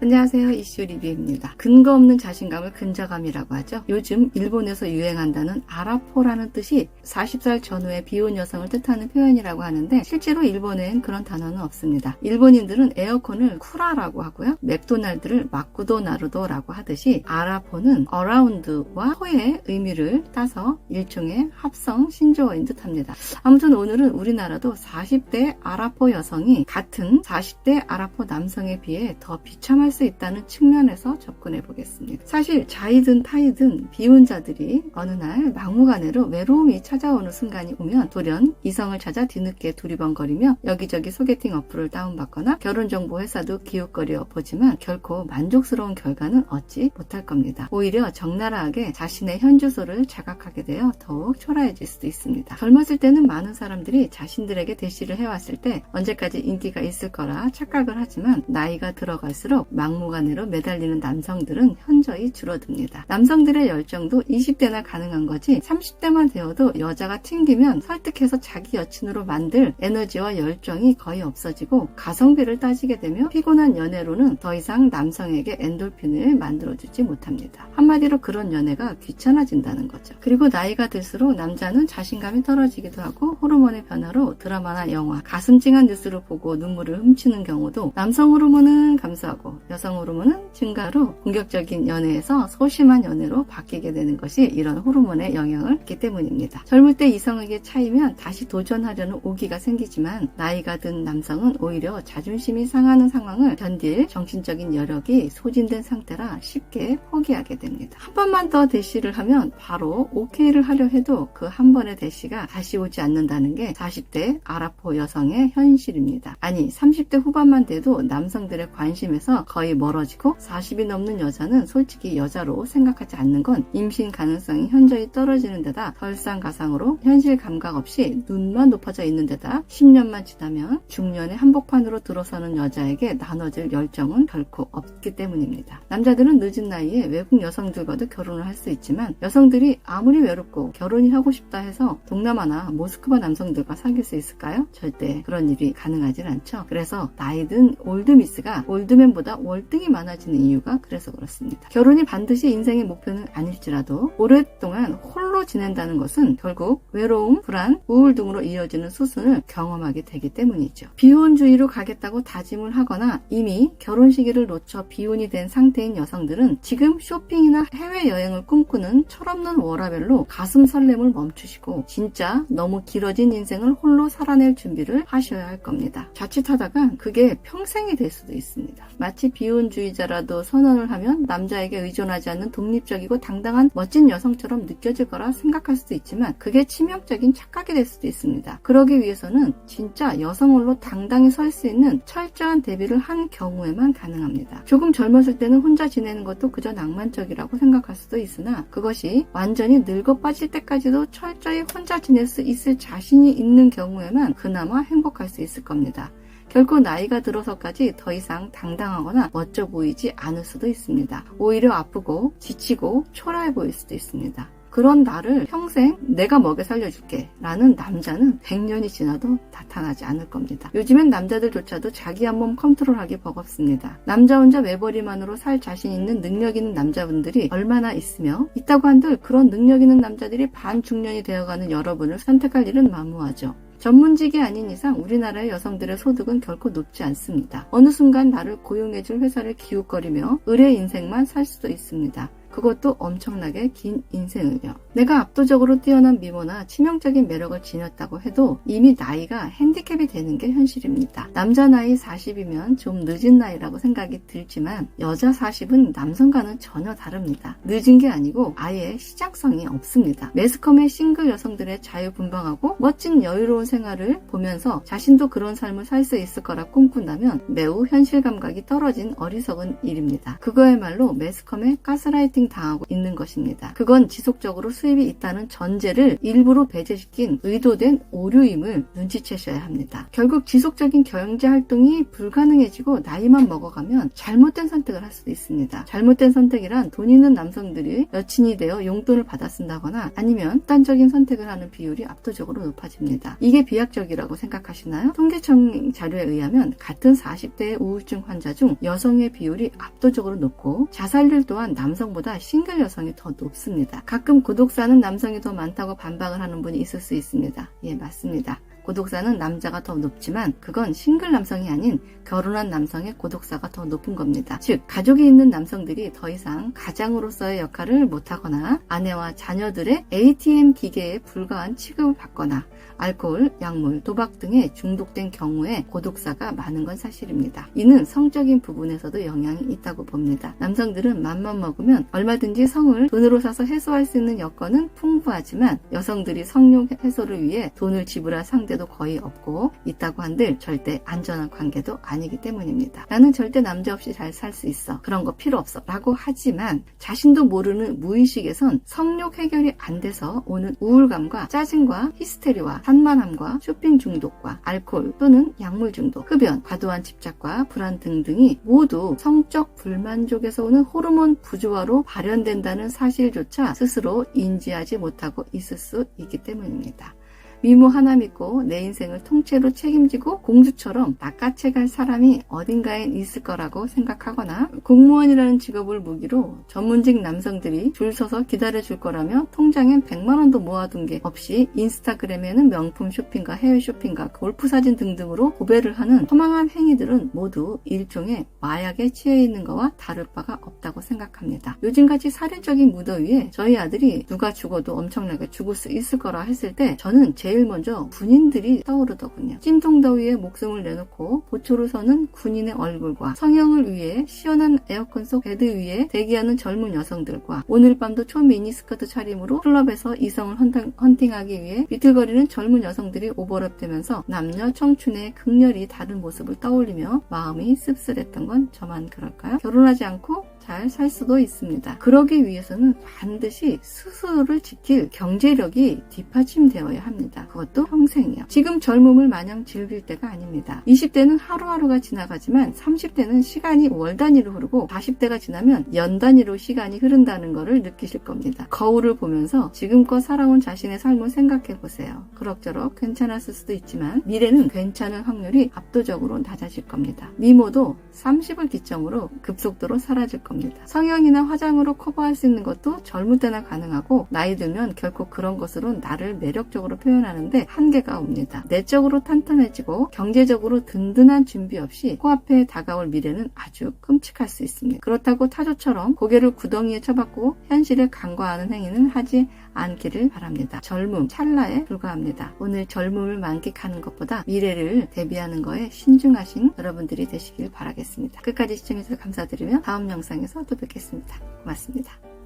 안녕하세요. 이슈 리뷰입니다. 근거 없는 자신감을 근자감이라고 하죠. 요즘 일본에서 유행한다는 아라포라는 뜻이 40살 전후의 비혼 여성을 뜻하는 표현이라고 하는데 실제로 일본엔 그런 단어는 없습니다. 일본인들은 에어컨을 쿠라라고 하고요. 맥도날드를 마쿠도 나루도라고 하듯이 아라포는 어라운드와 호의 의미를 따서 일종의 합성 신조어인 듯합니다. 아무튼 오늘은 우리나라도 40대 아라포 여성이 같은 40대 아라포 남성에 비해 더 비참 할 수 있다는 측면에서 접근해 보겠습니다. 사실 자이든 타이든 비혼자들이 어느 날 막무가내로 외로움이 찾아오는 순간이 오면 돌연 이성을 찾아 뒤늦게 두리번거리며 여기저기 소개팅 어플을 다운받거나 결혼정보 회사도 기웃거려 보지만 결코 만족스러운 결과는 얻지 못할 겁니다. 오히려 적나라하게 자신의 현 주소를 자각하게 되어 더욱 초라해질 수도 있습니다. 젊었을 때는 많은 사람들이 자신들에게 대시를 해왔을 때 언제까지 인기가 있을 거라 착각을 하지만 나이가 들어갈수록 막무가내로 매달리는 남성들은 현저히 줄어듭니다. 남성들의 열정도 20대나 가능한 거지 30대만 되어도 여자가 튕기면 설득해서 자기 여친으로 만들 에너지와 열정이 거의 없어지고 가성비를 따지게 되면 피곤한 연애로는 더 이상 남성에게 엔돌핀을 만들어주지 못합니다. 한마디로 그런 연애가 귀찮아진다는 거죠. 그리고 나이가 들수록 남자는 자신감이 떨어지기도 하고 호르몬의 변화로 드라마나 영화, 가슴 찡한 뉴스를 보고 눈물을 훔치는 경우도 남성 호르몬은 감소하고 여성 호르몬은 증가로 공격적인 연애에서 소심한 연애로 바뀌게 되는 것이 이런 호르몬의 영향을 받기 때문입니다. 젊을 때 이성에게 차이면 다시 도전하려는 오기가 생기지만 나이가 든 남성은 오히려 자존심이 상하는 상황을 견딜 정신적인 여력이 소진된 상태라 쉽게 포기하게 됩니다. 한 번만 더 대시를 하면 바로 오케이를 하려 해도 그 한 번의 대시가 다시 오지 않는다는 게 40대 아라포 여성의 현실입니다. 아니 30대 후반만 돼도 남성들의 관심에서 거의 멀어지고 40이 넘는 여자는 솔직히 여자로 생각하지 않는 건 임신 가능성이 현저히 떨어지는 데다 설상가상으로 현실 감각 없이 눈만 높아져 있는 데다 10년만 지나면 중년의 한복판으로 들어서는 여자에게 나눠질 열정은 결코 없기 때문입니다. 남자들은 늦은 나이에 외국 여성들과도 결혼을 할 수 있지만 여성들이 아무리 외롭고 결혼이 하고 싶다 해서 동남아나 모스크바 남성들과 사귈 수 있을까요? 절대 그런 일이 가능하진 않죠. 그래서 나이든 올드미스가 올드맨보다 월등히 많아지는 이유가 그래서 그렇습니다. 결혼이 반드시 인생의 목표는 아닐지라도 오랫동안 홀로 지낸다는 것은 결국 외로움, 불안, 우울 등으로 이어지는 수순을 경험하게 되기 때문이죠. 비혼주의로 가겠다고 다짐을 하거나 이미 결혼 시기를 놓쳐 비혼이 된 상태인 여성들은 지금 쇼핑이나 해외여행을 꿈꾸는 철없는 워라벨로 가슴 설렘을 멈추시고 진짜 너무 길어진 인생을 홀로 살아낼 준비를 하셔야 할 겁니다. 자칫하다가 그게 평생이 될 수도 있습니다. 마치 비혼주의자라도 선언을 하면 남자에게 의존하지 않는 독립적이고 당당한 멋진 여성처럼 느껴질 거라 생각할 수도 있지만 그게 치명적인 착각이 될 수도 있습니다. 그러기 위해서는 진짜 여성홀로 당당히 설 수 있는 철저한 대비를 한 경우에만 가능합니다. 조금 젊었을 때는 혼자 지내는 것도 그저 낭만적이라고 생각할 수도 있으나 그것이 완전히 늙어 빠질 때까지도 철저히 혼자 지낼 수 있을 자신이 있는 경우에만 그나마 행복할 수 있을 겁니다. 결코 나이가 들어서까지 더 이상 당당하거나 멋져 보이지 않을 수도 있습니다. 오히려 아프고 지치고 초라해 보일 수도 있습니다. 그런 나를 평생 내가 먹여 살려줄게 라는 남자는 100년이 지나도 나타나지 않을 겁니다. 요즘엔 남자들조차도 자기 한 몸 컨트롤하기 버겁습니다. 남자 혼자 외벌이만으로 살 자신 있는 능력 있는 남자분들이 얼마나 있으며 있다고 한들 그런 능력 있는 남자들이 반중년이 되어가는 여러분을 선택할 일은 만무하죠. 전문직이 아닌 이상 우리나라의 여성들의 소득은 결코 높지 않습니다. 어느 순간 나를 고용해줄 회사를 기웃거리며 의뢰 인생만 살 수도 있습니다. 그것도 엄청나게 긴 인생을요. 내가 압도적으로 뛰어난 미모나 치명적인 매력을 지녔다고 해도 이미 나이가 핸디캡이 되는 게 현실입니다. 남자 나이 40이면 좀 늦은 나이라고 생각이 들지만 여자 40은 남성과는 전혀 다릅니다. 늦은 게 아니고 아예 시장성이 없습니다. 매스컴의 싱글 여성들의 자유분방하고 멋진 여유로운 생활을 보면서 자신도 그런 삶을 살 수 있을 거라 꿈꾼다면 매우 현실 감각이 떨어진 어리석은 일입니다. 그거야말로 매스컴의 가스라이팅 당하고 있는 것입니다. 그건 지속적으로 수입이 있다는 전제를 일부러 배제시킨 의도된 오류임을 눈치채셔야 합니다. 결국 지속적인 경제 활동이 불가능해지고 나이만 먹어가면 잘못된 선택을 할 수도 있습니다. 잘못된 선택이란 돈 있는 남성들이 여친이 되어 용돈을 받아 쓴다거나 아니면 극단적인 선택을 하는 비율이 압도적으로 높아집니다. 이게 비약적이라고 생각하시나요? 통계청 자료에 의하면 같은 40대의 우울증 환자 중 여성의 비율이 압도적으로 높고 자살률 또한 남성보다 싱글 여성이 더 높습니다. 가끔 고독사는 남성이 더 많다고 반박을 하는 분이 있을 수 있습니다. 예, 맞습니다. 고독사는 남자가 더 높지만 그건 싱글 남성이 아닌 결혼한 남성의 고독사가 더 높은 겁니다. 즉, 가족이 있는 남성들이 더 이상 가장으로서의 역할을 못하거나 아내와 자녀들의 ATM 기계에 불과한 취급을 받거나 알코올, 약물, 도박 등에 중독된 경우에 고독사가 많은 건 사실입니다. 이는 성적인 부분에서도 영향이 있다고 봅니다. 남성들은 맘만 먹으면 얼마든지 성을 돈으로 사서 해소할 수 있는 여건은 풍부하지만 여성들이 성욕 해소를 위해 돈을 지불할 상대도 거의 없고 있다고 한들 절대 안전한 관계도 아니기 때문입니다. 나는 절대 남자 없이 잘 살 수 있어. 그런 거 필요 없어. 라고 하지만 자신도 모르는 무의식에선 성욕 해결이 안 돼서 오는 우울감과 짜증과 히스테리와 산만함과 쇼핑 중독과 알코올 또는 약물 중독, 흡연, 과도한 집착과 불안 등등이 모두 성적 불만족에서 오는 호르몬 부조화로 발현된다는 사실조차 스스로 인지하지 못하고 있을 수 있기 때문입니다. 미모 하나 믿고 내 인생을 통째로 책임지고 공주처럼 낚아채갈 사람이 어딘가에 있을 거라고 생각하거나 공무원이라는 직업을 무기로 전문직 남성들이 줄 서서 기다려줄 거라며 통장엔 100만 원도 모아둔 게 없이 인스타그램에는 명품 쇼핑과 해외 쇼핑과 골프 사진 등등으로 고배를 하는 허망한 행위들은 모두 일종의 마약에 취해 있는 거와 다를 바가 없다고 생각합니다. 요즘같이 살인적인 무더위에 저희 아들이 누가 죽어도 엄청나게 죽을 수 있을 거라 했을 때 저는 제일 먼저 군인들이 떠오르더군요. 찜통더위에 목숨을 내놓고 보초로 서는 군인의 얼굴과 성형을 위해 시원한 에어컨 속 베드 위에 대기하는 젊은 여성들과 오늘 밤도 초미니스커트 차림으로 클럽에서 이성을 헌팅, 헌팅하기 위해 비틀거리는 젊은 여성들이 오버랩되면서 남녀 청춘의 극렬히 다른 모습을 떠올리며 마음이 씁쓸했던 건 저만 그럴까요? 결혼하지 않고 잘 살 수도 있습니다. 그러기 위해서는 반드시 스스로를 지킬 경제력이 뒷받침되어야 합니다. 그것도 평생이요. 지금 젊음을 마냥 즐길 때가 아닙니다. 20대는 하루하루가 지나가지만 30대는 시간이 월 단위로 흐르고 40대가 지나면 연 단위로 시간이 흐른다는 것을 느끼실 겁니다. 거울을 보면서 지금껏 살아온 자신의 삶을 생각해 보세요. 그럭저럭 괜찮았을 수도 있지만 미래는 괜찮은 확률이 압도적으로 낮아질 겁니다. 미모도 30을 기점으로 급속도로 사라질 겁니다. 성형이나 화장으로 커버할 수 있는 것도 젊을 때나 가능하고 나이 들면 결코 그런 것으로 나를 매력적으로 표현하는데 한계가 옵니다. 내적으로 탄탄해지고 경제적으로 든든한 준비 없이 코앞에 다가올 미래는 아주 끔찍할 수 있습니다. 그렇다고 타조처럼 고개를 구덩이에 쳐박고 현실을 간과하는 행위는 하지 않기를 바랍니다. 젊음 찰나에 불과합니다. 오늘 젊음을 만끽하는 것보다 미래를 대비하는 거에 신중하신 여러분들이 되시길 바라겠습니다. 끝까지 시청해주셔서 감사드리며 다음 영상에서 또 뵙겠습니다. 고맙습니다.